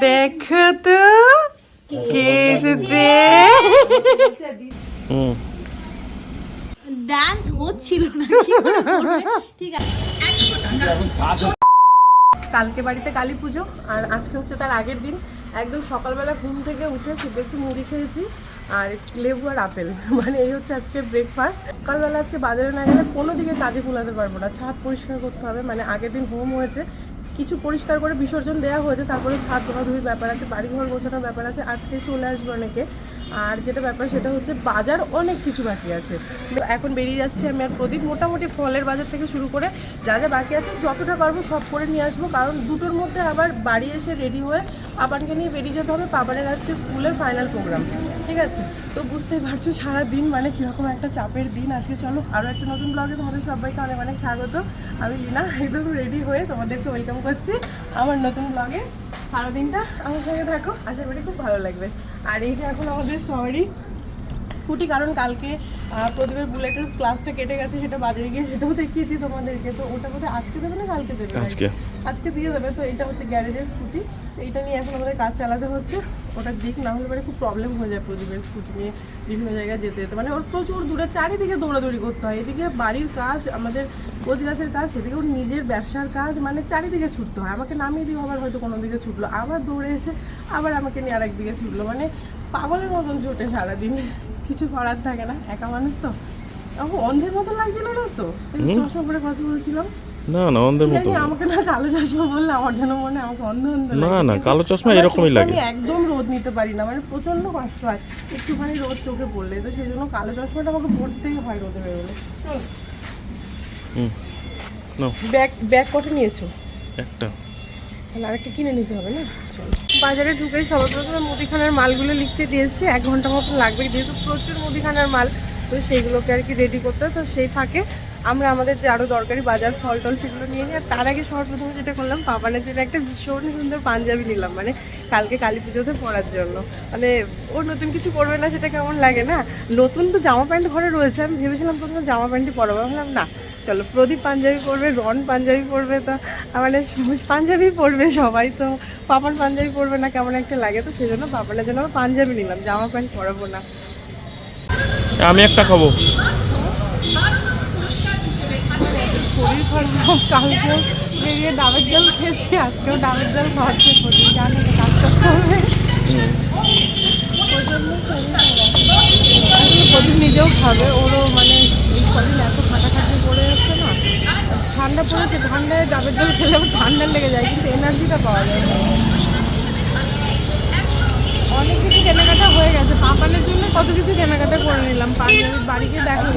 দেখো তো কে এসেছে? ডান্স হচ্ছিল না? ঠিক আছে। কালকে বাড়িতে কালী পুজো আর আজকে হচ্ছে তার আগের দিন। একদম সকালবেলা ঘুম থেকে উঠে শুধু একটু মুড়ি খেয়েছি আর লেবু আর আপেল। মানে এই হচ্ছে আজকে ব্রেকফাস্ট সকালবেলা আজকে বাজারে না গেলে কোনো দিকে কাজে কুলাতে পারব না। ছাদ পরিষ্কার করতে হবে মানে আগের দিন হোম হয়েছে কিছু পরিষ্কার করে বিসর্জন দেওয়া হয়েছে, তারপরে ছাদ ধোয়াধুয়ির ব্যাপার আছে, বাড়িঘর গোছানোর ব্যাপার আছে, আজকে চলে আসবে অনেকে। আর যেটা ব্যাপার সেটা হচ্ছে বাজার অনেক কিছু বাকি আছে। তো এখন বেরিয়ে যাচ্ছি আমি আর প্রদীপ। মোটামুটি ফলের বাজার থেকে শুরু করে যা যা বাকি আছে, যতটা পারব সব করে নিয়ে আসব। কারণ দুটোর মধ্যে আবার বাড়ি এসে রেডি হয়ে পাপানকে নিয়ে বেরিয়ে যেতে হবে। পাপানের আজকে স্কুলের ফাইনাল প্রোগ্রাম ঠিক আছে? তো বুঝতেই পারছ, সারাদিন মানে কীরকম একটা চাপের দিন আজকে। চলো আরও একটা নতুন ব্লগে তোমাদের সবাইকে অনেক অনেক স্বাগত। আমি লীনা, একদম রেডি হয়ে তোমাদেরকে ওয়েলকাম করছি আমার নতুন ব্লগে সারাদিনটা আমার সঙ্গে থাকো, আশা করি খুব ভালো লাগবে। আর এই যে এখন আমাদের সবারই স্কুটি কারণ কালকে প্রদীপের বুলেটের ক্লাসটা কেটে গেছে সেটা বাজারে গিয়ে সেটাও দেখিয়েছি তোমাদেরকে। তো ওটা বোধহয় আজকে দেবে না কালকে দেবে? আজকে। আজকে দিয়ে দেবে তো এটা হচ্ছে গ্যারেজের স্কুটি। এটা নিয়ে এখন আমাদের কাজ চালাতে হচ্ছে। ওটা দিক না হলে পরে খুব প্রবলেম হয়ে যায় প্রদীপের স্কুটি নিয়ে বিভিন্ন জায়গায় যেতে যেতে। মানে ওর প্রচুর দূরে চারিদিকে দৌড়াদৌড়ি করতে হয়। এদিকে বাড়ির কাজ আমাদের কোচ গাছের কাজ সেদিকে ওর নিজের ব্যবসার কাজ মানে চারিদিকে ছুটতে হয়। আমাকে নামিয়ে দিও আবার হয়তো কোনো দিকে ছুটলো। আবার দৌড়ে এসে আবার আমাকে নিয়ে আরেক দিকে ছুটলো। মানে পাগলের মতন ছুটে সারাদিন। কিছু করার থাকে না একা মানুষ তো। এখন অন্ধের মতো লাগছিল না তো? চশমা পরে কথা বলছিলাম। না না অন্ধের মতো আমাকে না কালো চশমা বললে আমার যেন মনে আমাকে অন্ধ অন্ধ না। না কালো চশমা এরকমই লাগে। আমি একদম রোদ নিতে পারি না মানে প্রচণ্ড কষ্ট হয়। একটুখানি রোদ চোখে পড়লে তো সেই জন্য কালো চশমাটা আমাকে পড়তেই হয় রোদে বেরোলে। চলো। হুম নাও। ব্যাগ ব্যাগ কটা নিয়েছো? একটা। তাহলে আরেকটা কিনে নিতে হবে না? বাজারে ঢুকে সবার প্রথমে মুদিখানার মালগুলো লিখতে দিয়ে এসেছি। এক ঘণ্টা মতো লাগবে যেহেতু প্রচুর মুদিখানার মাল, তো সেইগুলোকে আর কি রেডি করতে তো সেই ফাঁকে আমরা আমাদের যে আরও দরকারি বাজার ফল টল সেগুলো নিয়ে নিই আর তার আগে সবার প্রথমে যেটা করলাম পাপানের জন্য একটা ভীষণ সুন্দর পাঞ্জাবি নিলাম। মানে কালকে কালী পুজোতে পরার জন্য। মানে ও নতুন কিছু করবে না, সেটা কেমন লাগে না? নতুন তো জামা প্যান্ট ঘরে রয়েছে। আমি ভেবেছিলাম প্রথমে জামা প্যান্টই পরাবো। ভাবলাম, না চলো প্রদীপ পাঞ্জাবি পরবে রন পাঞ্জাবি পরবে তো মানে পাঞ্জাবি পরবে সবাই তো। পাপান পাঞ্জাবি পরবে না কেমন একটা লাগে তো সেই জন্য পাপানের জন্য আমি পাঞ্জাবি নিলাম জামা প্যান্ট পরাবো না। আমি একটা খাব। শরীর খারাপ কালকেও বেরিয়ে ডাবের জল খেয়েছি আজকেও ডাবের জল খাওয়াচ্ছে প্রদীপ জানে তো কাজ করতে হবে। প্রচণ্ড শরীর খারাপ। প্রদীপ নিজেও খাবে ওরও মানে এই কদিন এত খাটাখাটি পড়ে যাচ্ছে না ঠান্ডা পড়েছে ঠান্ডায় ডাবের জল খেলে ঠান্ডা লেগে যায় কিন্তু এনার্জিটা পাওয়া যায় অনেক কিছু কেনাকাটা হয়ে গেছে পাপানের জন্য কত কিছু কেনাকাটা করে নিলাম পাঞ্জাবির বাড়িতে দেখা।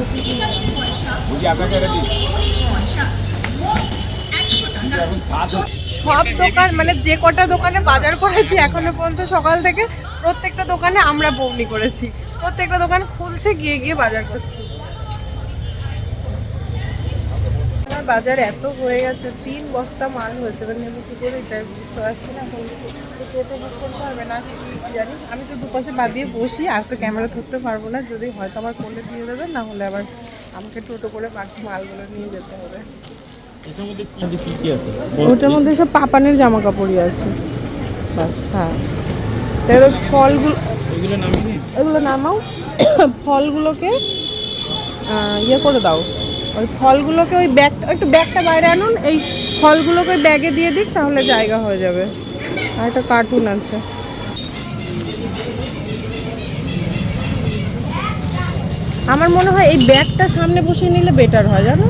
সব দোকান মানে যে কটা দোকানে বাজার করেছি এখনও পর্যন্ত সকাল থেকে প্রত্যেকটা দোকানে আমরা বৌনি করেছি। প্রত্যেকটা দোকান খুলছে গিয়ে গিয়ে বাজার করছি। বাজার এত হয়ে গেছে তিন বস্তা মাল হয়েছে। মানে আমি কি করে এটাই বুঝতে পারছি না এখন টোটো বুক করতে হবে না জানি। আমি তো দুপাশে বাদ দিয়ে বসি আর তো ক্যামেরা ধরতে পারব না যদি হয়তো আবার কোলে দিয়ে দেবে না হলে আবার আমাকে টোটো করে বাকি মালগুলো নিয়ে যেতে হবে। কি কি আছে? ওটার মধ্যে সব পাপানের জামা কাপড়ই আছে। বাস হ্যাঁ। এবার ফলগুলো এগুলো নামাও। ফলগুলোকে ইয়ে করে দাও। ওই ফলগুলোকে ওই ব্যাগটা একটু ব্যাগটা বাইরে আনুন এই ফলগুলোকে ওই ব্যাগে দিয়ে দিক তাহলে জায়গা হয়ে যাবে। আর একটা কার্টুন আছে। আমার মনে হয় এই ব্যাগটা সামনে বসিয়ে নিলে বেটার হয় জানো?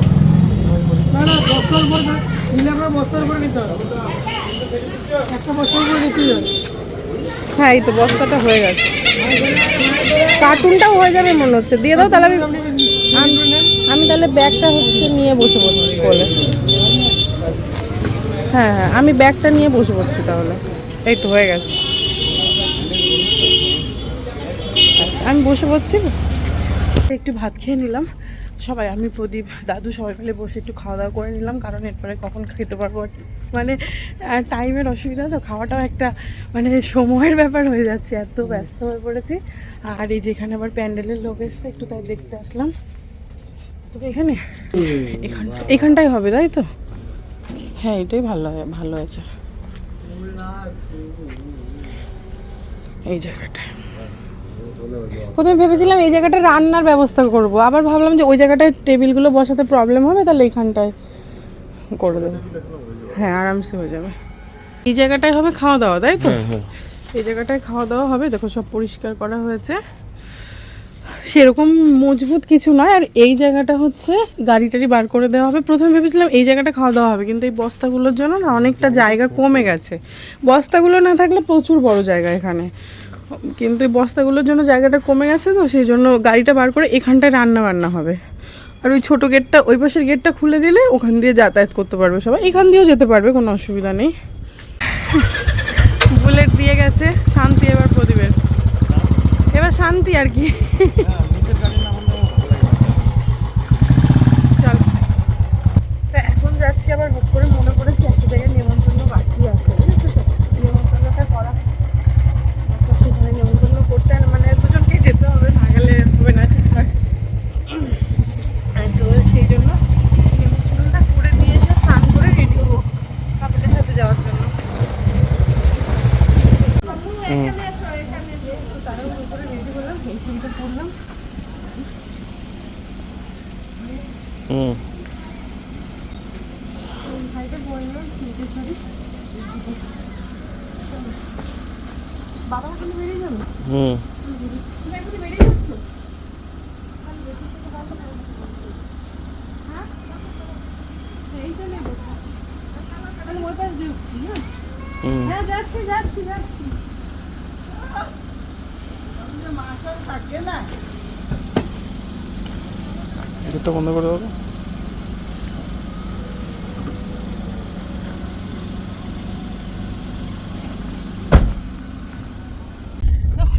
হ্যাঁ এই তো বস্তাটা হয়ে গেছে। কার্টুনটাও হয়ে যাবে মনে হচ্ছে। দিয়ে দাও তাহলে আমি আমি- তাহলে ব্যাগটা হচ্ছে নিয়ে বসে পড়ছি বলে হ্যাঁ হ্যাঁ আমি ব্যাগটা নিয়ে বসে পড়ছি তাহলে। এই তো হয়ে গেছে। আচ্ছা, আমি বসে পড়ছি। একটু ভাত খেয়ে নিলাম। সবাই আমি প্রদীপ দাদু সবাই মিলে বসে একটু খাওয়া দাওয়া করে নিলাম কারণ এরপরে কখন খেতে পারব মানে টাইমের অসুবিধা তো খাওয়াটাও একটা মানে সময়ের ব্যাপার হয়ে যাচ্ছে এত ব্যস্ত হয়ে পড়েছি। আর এই যেখানে আবার প্যান্ডেলের লোক এসছে একটু তাই দেখতে আসলাম। এখানে এখান এখানটাই হবে তাই তো? হ্যাঁ এটাই ভালো হয় ভালো হয়েছে। এই জায়গাটায় প্রথমে ভেবেছিলাম এই জায়গাটা রান্নার ব্যবস্থা করব আবার ভাবলাম যে ওই জায়গাটায় টেবিলগুলো বসাতে প্রবলেম হবে তাহলে এখানটায় করে দেবো। হ্যাঁ আরামসে হয়ে যাবে। এই জায়গাটায় হবে খাওয়া দাওয়া তাই তো? হ্যাঁ হ্যাঁ। এই জায়গাটায় খাওয়া দাওয়া হবে দেখো সব পরিষ্কার করা হয়েছে। সেরকম মজবুত কিছু নয়। আর এই জায়গাটা হচ্ছে গাড়ি টাড়ি বার করে দেওয়া হবে। প্রথমে ভেবেছিলাম এই জায়গাটা খাওয়া দাওয়া হবে, কিন্তু এই বস্তাগুলোর জন্য না অনেকটা জায়গা কমে গেছে। বস্তাগুলো না থাকলে প্রচুর বড় জায়গা এখানে। কিন্তু এই বস্তাগুলোর জন্য জায়গাটা কমে গেছে তো, সেই জন্য গাড়িটা বার করে এখানটায় রান্না বান্না হবে। আর ওই ছোটো গেটটা, ওই পাশের গেটটা খুলে দিলে ওখান দিয়ে যাতায়াত করতে পারবে সবাই। এখান দিয়েও যেতে পারবে, কোনো অসুবিধা নেই। বুলেট দিয়ে গেছে, শান্তি এবার প্রদীপের। এবার শান্তি আর কি। চল। এখন যাচ্ছি আবার বুক করে মনে পড়েছে একটা জায়গায় নেমন্তন্ন বাকি আছে বুঝেছ তো নেমন্তন্নটা করা তো সেখানে নেমন্তন্ন করতে আর মানে দুজনকেই যেতে হবে না গেলে হবে না ঠিকঠাক আর তো সেই জন্য নেমন্তন্নটা করে দিয়ে এসে স্নান করে রেডি হব কাপড়ের সাথে যাওয়ার জন্য এখানে এসো, এখানে এসো। তো তাড়াহুড়ো করে ready হলাম, এই সিঁড়িটা পড়লাম। হুম এই ভাইটা বললাম, সিল্কের শাড়ি। বাবা এখন বেরিয়ে যাবে হুম তুমি এখনই বেরিয়ে যাচ্ছ হ্যাঁ? এইটা নেব। তাহলে ওই পাশ দিয়ে উঠছি, হ্যাঁ? যাচ্ছি যাচ্ছি যাচ্ছি মাছ থাকে না এটা বন্ধ করে দাও তো।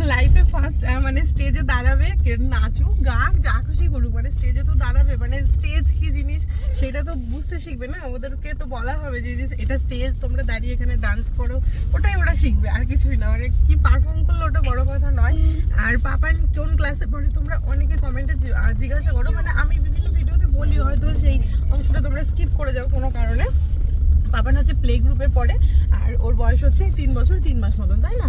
লাইফে ফার্স্ট মানে স্টেজে দাঁড়াবে নাচুক গান যা খুশি করুক মানে স্টেজে তো দাঁড়াবে মানে স্টেজ কি জিনিস সেটা তো বুঝতে শিখবে না, ওদেরকে তো বলা হবে যে এটা স্টেজ, তোমরা দাঁড়িয়ে এখানে ডান্স করো, ওটাই ওরা শিখবে, আর কিছুই না মানে কি পারফর্ম করলে ওটা বড় কথা নয়। আর পাপান, কোন ক্লাসে পড়ে, তোমরা অনেকে কমেন্টে জিজ্ঞাসা করো মানে আমি বিভিন্ন ভিডিওতে বলি, হয়তো সেই অংশটা তোমরা স্কিপ করে যাও কোনো কারণে। পাপান হচ্ছে প্লে গ্রুপে পড়ে, আর ওর বয়স হচ্ছে তিন বছর তিন মাস মতন, তাই না?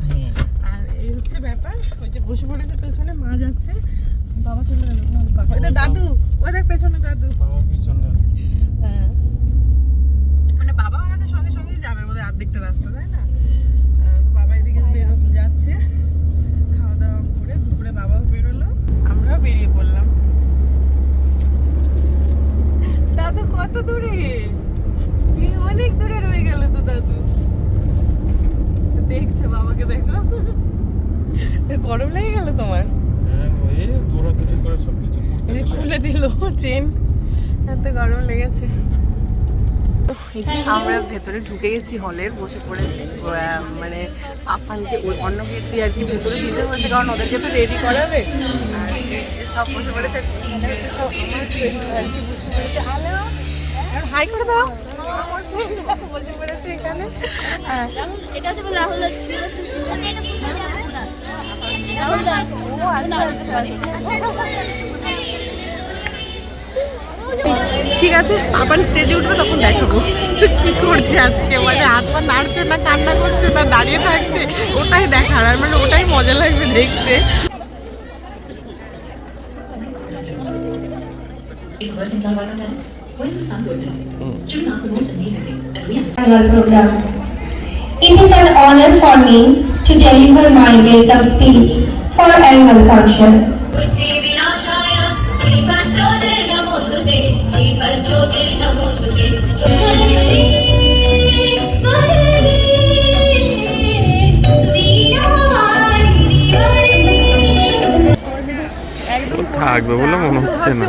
এই হচ্ছে ব্যাপার। ওই যে বসে পড়েছে পেছনে মা যাচ্ছে। বাবা চলে গেল। এটা দাদু ওই দেখ পেছনে দাদু। বাবা পিছনে আছে। হ্যাঁ। মানে বাবা আমাদের সঙ্গে সঙ্গেই যাবে আমাদের আর্ধেকটা রাস্তা তাই না আহ, তো বাবা এদিকে বেরো যাচ্ছে খাওয়া দাওয়া করে দুপুরে বাবাও বেরোলো আমরাও বেরিয়ে পড়লাম দাদু কত দূরে এই অনেক দূরে রয়ে গেল তো দাদু দেখছে বাবাকে দেখো এ, গরম লেগে গেল তোমার হ্যাঁ ওই দৌড়াদৌড়ি করে সব কিছু করতে এই গেলে খুলে দিল চেন এত গরম লেগেছে আমরা ভেতরে ঢুকে গেছি হলের বসে পড়েছি। মানে পাপানকে ওই অন্য গেট দিয়ে আর কি ভেতরে দিতে হচ্ছে কারণ ওদেরকে তো রেডি করাবে আর যে সব বসে পড়েছে সব আমার আর কি বসে পড়েছে। হ্যালো হাই করে দাও। বসে পড়েছে এখানে। হ্যাঁ। এটা হচ্ছে রাহুল রাহুল দা। ঠিক আছে আবার স্টেজে উঠবে তখন দেখাবো। কি করছে আজকে? মানে হাত পা নাড়ছে না কান্না করছে না দাঁড়িয়ে থাকছে? ওটাই দেখার আর মানে ওটাই মজা লাগবে দেখতে। It is an honor for me to deliver my welcome speech for annual function. Good day, ও বলে মনে হচ্ছে না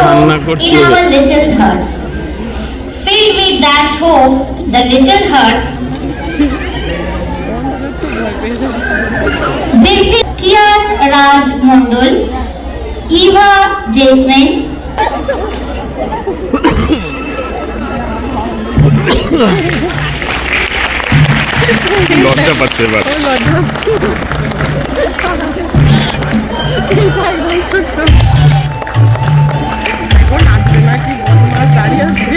কান্না করছে। Filled with that hope, the little hearts Divya Kian Raj Mondol, Eva Jasmine, লজ্জা পাচ্ছে এবার। দাঁড়িয়ে আছে।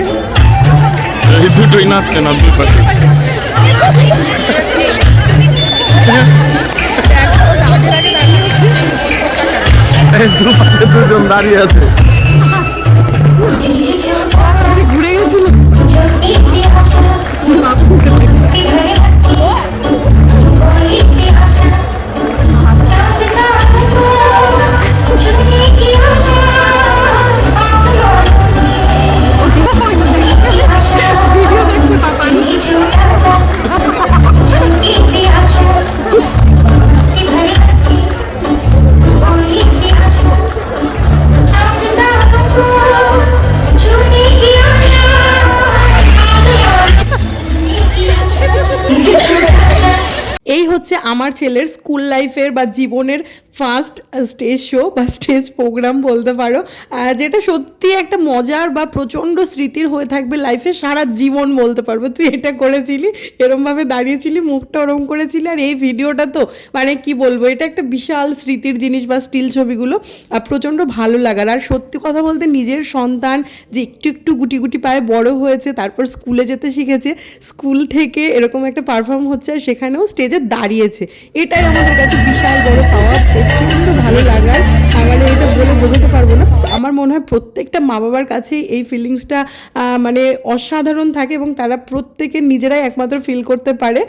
নাচছে না দুই পাশে। এই পাশে দুজন দাঁড়িয়ে আছে। ঘুরে গেছিল। What? আমার ছেলের স্কুল লাইফের বা জীবনের ফার্স্ট স্টেজ শো বা স্টেজ প্রোগ্রাম বলতে পারো যেটা সত্যি একটা মজার বা প্রচণ্ড স্মৃতির হয়ে থাকবে লাইফে সারা জীবন বলতে পারব। তুই এটা করেছিলি, এরমভাবে দাঁড়িয়েছিলি, মুখটা ওরম করেছিলি, আর এই ভিডিওটা তো মানে কি বলব, এটা একটা বিশাল স্মৃতির জিনিস বা স্টিল ছবিগুলো প্রচণ্ড ভালো লাগার। আর সত্যি কথা বলতে নিজের সন্তান যে একটু একটু গুটি গুটি পায়ে বড় হয়েছে, তারপর স্কুলে যেতে শিখেছে স্কুল থেকে এরকম একটা পারফর্ম হচ্ছে, আর সেখানেও স্টেজে দাঁড়িয়েছে। এটাই আমাদের কাছে বিশাল বড় পাওয়া প্রচণ্ড ভালো লাগার। মানে এটা বলে বোঝাতে পারব না। আমার মনে হয় প্রত্যেকটা মা বাবার কাছেই এই ফিলিংসটা মানে অসাধারণ থাকে এবং তারা প্রত্যেকে নিজেরাই একমাত্র ফিল করতে পারে।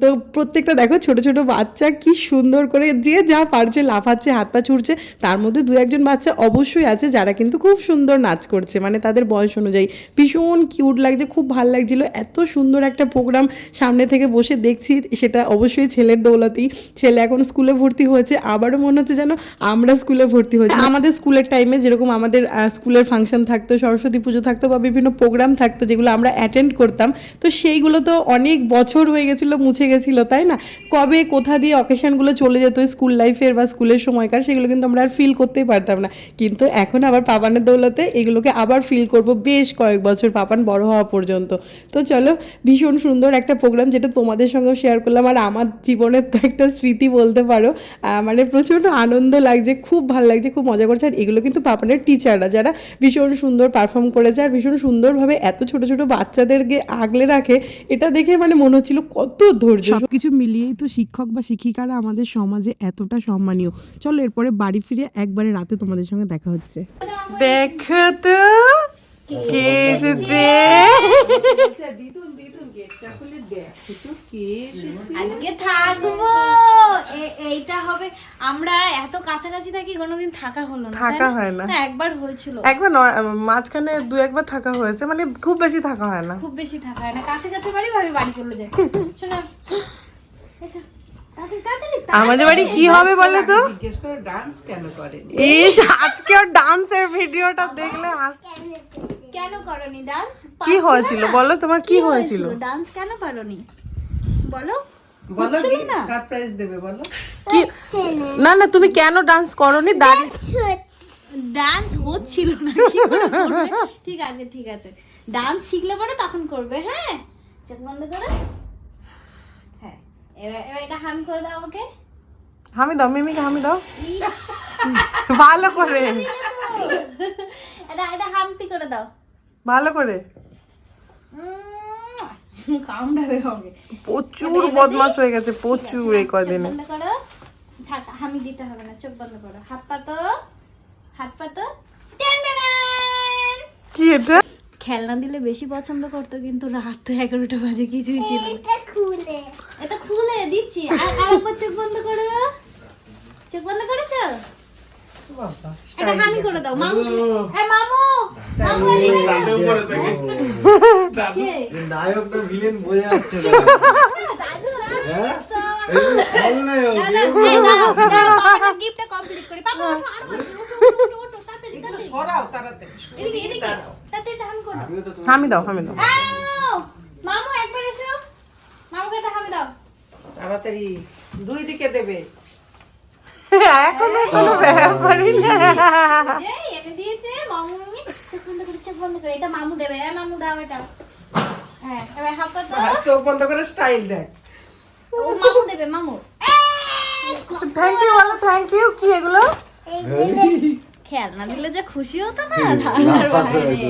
তো প্রত্যেকটা দেখো ছোট ছোট বাচ্চা কি সুন্দর করে যে যা পারছে, লাফাচ্ছে, হাত পা ছুটছে তার মধ্যে দু একজন বাচ্চা অবশ্যই আছে যারা কিন্তু খুব সুন্দর নাচ করছে। মানে তাদের বয়স অনুযায়ী ভীষণ কিউট লাগছে, খুব ভালো লাগছিল। এত সুন্দর একটা প্রোগ্রাম সামনে থেকে বসে দেখছি, সেটা অবশ্যই ছেলের দৌলতেই ছেলে এখন স্কুলে ভর্তি হয়েছে আবারও মনে হচ্ছে যেন আমরা স্কুলে ভর্তি হয়েছি। আমাদের স্কুলের টাইমে যেরকম আমাদের স্কুলের ফাংশন থাকতো সরস্বতী পুজো থাকতো বা বিভিন্ন প্রোগ্রাম থাকতো যেগুলো আমরা অ্যাটেন্ড করতাম তো সেইগুলো তো অনেক বছর হয়ে গেছিল মুছে গেছিল তাই না? কবে কোথা দিয়ে অকেশনগুলো চলে যেত স্কুল লাইফের বা স্কুলের সময়কার সেগুলো কিন্তু আমরা আর ফিল করতেই পারতাম না। কিন্তু এখন আবার পাপানের দৌলতে এগুলোকে আবার ফিল করব বেশ কয়েক বছর পাপান বড় হওয়া পর্যন্ত। তো চলো ভীষণ সুন্দর একটা প্রোগ্রাম যেটা তোমাদের সঙ্গেও শেয়ার করলাম আর আমার জীবনের তো একটা স্মৃতি বলতে পারো। মানে প্রচণ্ড আনন্দ লাগছে খুব ভালো লাগছে খুব মজা করছে। আর এগুলো কিন্তু পাপানের টিচাররা যারা ভীষণ সুন্দর পারফর্ম করেছে আর ভীষণ সুন্দরভাবে এত ছোট ছোট বাচ্চাদেরকে আগলে রাখে এটা দেখে মানে মনে হচ্ছিল কত ধৈর্য। সবকিছু মিলিয়েই তো শিক্ষক বা শিক্ষিকারা আমাদের সমাজে এতটা সম্মানীয়। চলো এরপরে বাড়ি ফিরে একবারে রাতে তোমাদের সঙ্গে দেখা হচ্ছে। দেখো তো কে এসেছে? আজকে থাকব। এইটা হবে আমরা এত কাছাকাছি থাকি কোনোদিন থাকা হলো না থাকা হয় না। না, একবার হয়েছিল। একবার মাঝখানে দু একবার থাকা হয়েছে মানে খুব বেশি থাকা হয় না। খুব বেশি থাকা হয় না। কাছে কাছে বাড়ি ভাবি বাড়ি চলে যায়। শোনা। আমাদের বাড়ি কি হবে বলে তো? জিজ্ঞেস করে ডান্স কেন করে এই আজকে ওর ডান্সের ভিডিওটা দেখলে কেন করনি? ডান্স কি হয়েছিল? বলো তোমার কি হয়েছিল? ডান্স কেন পারোনি বলো। বলো? সারপ্রাইজ দেবে বলো। কি না না তুমি কেন ডান্স করনি? দাঁড়িয়ে ডান্স হচ্ছিল। না? ঠিক আছে ঠিক আছে। ডান্স শিখলে পরে তখন করবে হ্যাঁ? চোখ বন্ধ করো। হ্যাঁ এবার এবার এটা হাম করে দাও আমাকে। হামি দাও মিমিকে হামি দাও। ভালো করে। এটা এটা হাম্পি করে দাও। ভালো করে। কামড়াবে হবে প্রচুর বদমাস হয়ে গেছে প্রচুর এই কদিনে থাক হামি দিতে হবে না চোখ বন্ধ করো। হাত পাতো হাত পাতো কি এটা? খেলনা দিলে বেশি পছন্দ করতো কিন্তু রাত তো এগারোটা বাজে কিছুই ছিল এটা খুলে। দিচ্ছি। আর চোখ বন্ধ করো। চোখ বন্ধ করেছ? এটা হামি করে দাও। মামু এ মামু! মামু এদিকে এসো। কে? নায়কটা ভিলেন বোঝা যাচ্ছে না দাদু, হ্যাঁ? আ, খলনায়ক, দাদা, এই দাঁড়াও, দাঁড়াও, বাবাটার gift-টা করি। বাবা, আরও আছে, ওঠো, ওঠো, ওঠো, ওঠো, তাড়াতাড়ি, তাড়াতাড়ি। সরাও তাড়াতাড়ি। এদিকে, এদিকে, তাড়াতাড়ি এটা হামি করে। দাও। হামি দাও হামি দাও। মামু একবার এসো। মামুকে একটা হামি দাও। তাড়াতাড়ি দুই দিকে দেবে। এখনও কোনো ব্যাপারই না এই এনে দিয়েছে মামু মামি। চোখ বন্ধ করে চোখ বন্ধ করে। এটা মামু দেবে। হ্যাঁ মামু দাও এটা। হ্যাঁ এবার হাত পাতো চোখ বন্ধ করে স্টাইল দেখ। ও মামু দেবে মামু। থ্যাংক ইউ বলো থ্যাংক ইউ কি এগুলো? খেলনা দিলে যে খুশি হতো না বাইরে।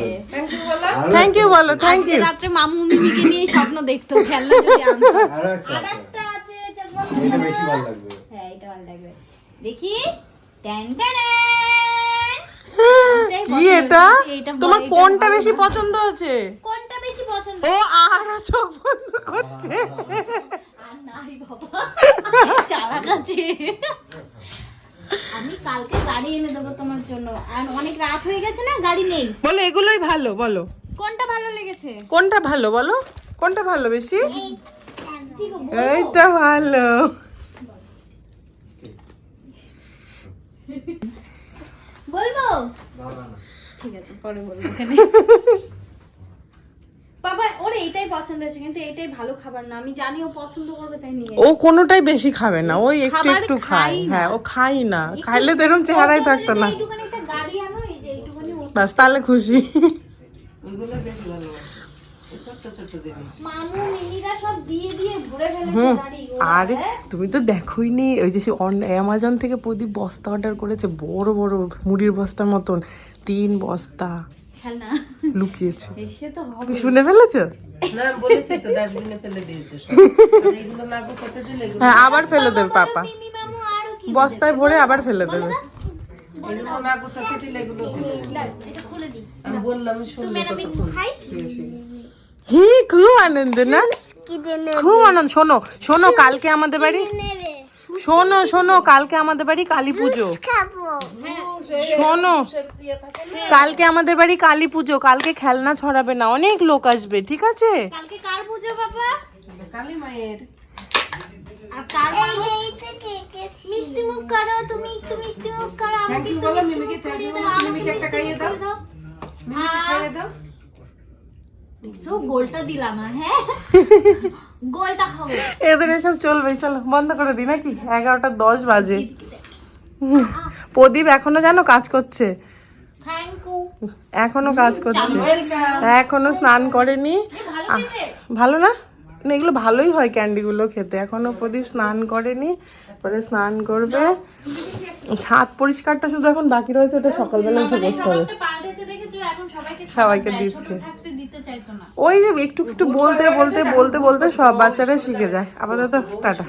থ্যাংক ইউ বলো। থ্যাংক ইউ রাত্রে মামু মিমিকে নিয়ে স্বপ্ন দেখতো খেলনা যদি আনতো। আছে। এটা বেশি ভালো লাগবে। হ্যাঁ এটা ভালো লাগবে। দেখি। ট্যান ট্যান কি এটা? তোমার কোনটা বেশি পছন্দ হচ্ছে? কোনটা বেশি পছন্দ? ও আরও চোখ বন্ধ করছে। আর নাই বাবা। চালাক আছে। আমি কালকে গাড়ি এনে দেবো তোমার জন্য। আর অনেক রাত হয়ে গেছে না গাড়ি নেই। বলো এগুলোই ভালো বলো। কোনটা ভালো লেগেছে? কোনটা ভালো বলো? কোনটা ভালো বেশি? এইটা ভালো। বলব? ঠিক আছে পরে বলব। বাবা ওর এইটাই পছন্দ হয়েছে কিন্তু এইটাই ভালো খাবার না। আমি জানি ও পছন্দ করবে তাই নিয়ে ও কোনোটাই বেশি খাবে না ওই একটু একটু খায়। হ্যাঁ ও খাই না। খাইলে তো এরকম চেহারাই থাকতো না। এইটুখানি একটা গাড়ি আনো এই যে এইটুখানি ও- বাস তাহলে খুশি। মামু মিমিরা সব দিয়ে দিয়ে ভরে ফেলেছে হুম। আরে হ্যাঁ? তুমি তো দেখোই নি ওই যে সে অ্যামাজন থেকে প্রদীপ বস্তা অর্ডার করেছে বড় বড় মুড়ির বস্তার মতন তিন বস্তা। খেলনা। লুকিয়েছে। এসে তো হবে শুনে ফেলেছো? না বলেছি তো ডাস্টবিনে ফেলে দিয়েছে সব। আর এগুলো না দিলে হ্যাঁ আবার ফেলে দেবে পাপা। বস্তায় ভরে আবার ফেলে দেবে। এগুলো না গোছাতে দিলে এগুলো দিলে না, এটা খুলে দিই। আমি বললাম তো শুনলে ম্যাডাম একটু কতক্ষণ? খাই? হি খুব আনন্দ না? খুব আনন্দ। শোনো শোনো কালকে আমাদের বাড়ি শোনো শোনো কালকে আমাদের বাড়ি কালী পুজো। শোনো কালকে আমাদের বাড়ি কালী পুজো কালকে খেলনা ছড়াবে না অনেক লোক আসবে ঠিক আছে? কালকে কার পুজো বাবা? কালী মায়ের। হ্যাঁ? এদের এসব চলবে চলো বন্ধ করে দিই নাকি? এগারোটা দশ বাজে। প্রদীপ এখনও জানো কাজ করছে? এখনও কাজ করছে। এখনও স্নান করেনি। ভালো না? না এগুলো ভালোই হয় ক্যান্ডিগুলো খেতে। এখনও প্রদীপ স্নান করেনি পরে স্নান করবে। ছাদ পরিষ্কারটা শুধু এখন বাকি রয়েছে ওটা সকালবেলা উঠে মানে বসতে হবে। সবাইকে দিচ্ছে। ওই যে একটু একটু বলতে বলতে বলতে বলতে সব বাচ্চারা শিখে যায়। আপাতত টাটা।